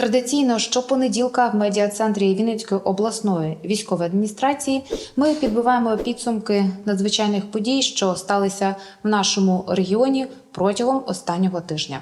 Традиційно щопонеділка в медіа-центрі Вінницької обласної військової адміністрації ми підбиваємо підсумки надзвичайних подій, що сталися в нашому регіоні протягом останнього тижня.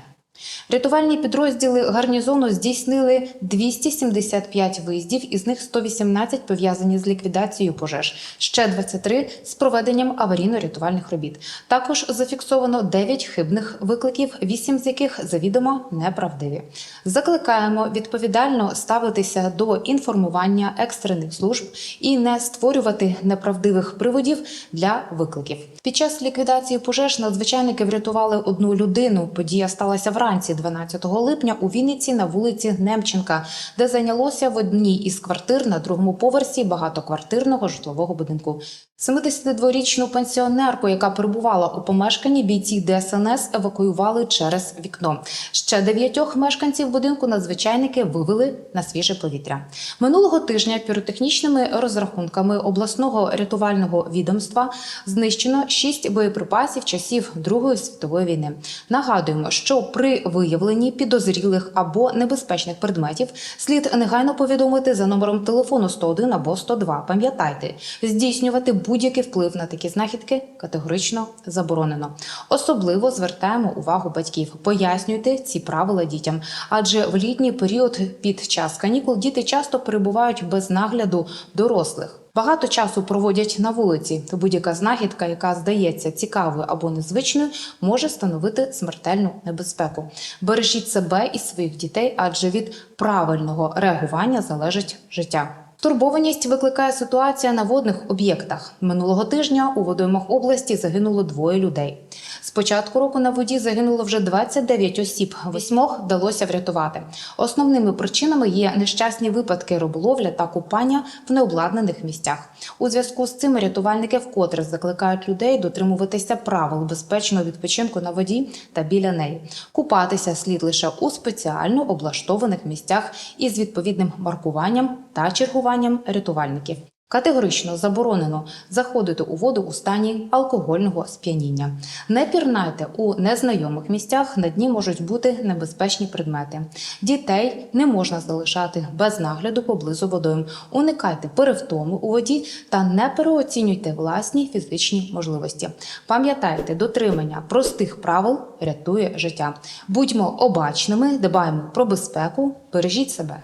Рятувальні підрозділи гарнізону здійснили 275 виїздів, із них 118 пов'язані з ліквідацією пожеж, ще 23 з проведенням аварійно-рятувальних робіт. Також зафіксовано 9 хибних викликів, 8 з яких завідомо неправдиві. Закликаємо відповідально ставитися до інформування екстрених служб і не створювати неправдивих приводів для викликів. Під час ліквідації пожеж надзвичайники врятували одну людину. Подія сталася вранці 12 липня у Вінниці на вулиці Немченка, де зайнялося в одній із квартир на другому поверсі багатоквартирного житлового будинку. 72-річну пенсіонерку, яка перебувала у помешканні, бійці ДСНС евакуювали через вікно. Ще дев'ятьох мешканців будинку надзвичайники вивели на свіже повітря. Минулого тижня піротехнічними розрахунками обласного рятувального відомства знищено шість боєприпасів часів Другої світової війни. Нагадуємо, що при виявленні підозрілих або небезпечних предметів слід негайно повідомити за номером телефону 101 або 102. Пам'ятайте, здійснювати будь-який вплив на такі знахідки категорично заборонено. Особливо звертаємо увагу батьків. Пояснюйте ці правила дітям, адже в літній період під час канікул діти часто перебувають без нагляду дорослих. Багато часу проводять на вулиці. Будь-яка знахідка, яка здається цікавою або незвичною, може становити смертельну небезпеку. Бережіть себе і своїх дітей, адже від правильного реагування залежить життя. Турбованість викликає ситуація на водних об'єктах. Минулого тижня у водоймах області загинуло двоє людей. З початку року на воді загинуло вже 29 осіб. Восьмох вдалося врятувати. Основними причинами є нещасні випадки риболовля та купання в необладнаних місцях. У зв'язку з цим рятувальники вкотре закликають людей дотримуватися правил безпечного відпочинку на воді та біля неї. Купатися слід лише у спеціально облаштованих місцях із відповідним маркуванням та чергуванням рятувальників. Категорично заборонено заходити у воду у стані алкогольного сп'яніння. Не пірнайте у незнайомих місцях, на дні можуть бути небезпечні предмети. Дітей не можна залишати без нагляду поблизу водойм. Уникайте перевтому у воді та не переоцінюйте власні фізичні можливості. Пам'ятайте, дотримання простих правил рятує життя. Будьмо обачними, дбаємо про безпеку, бережіть себе.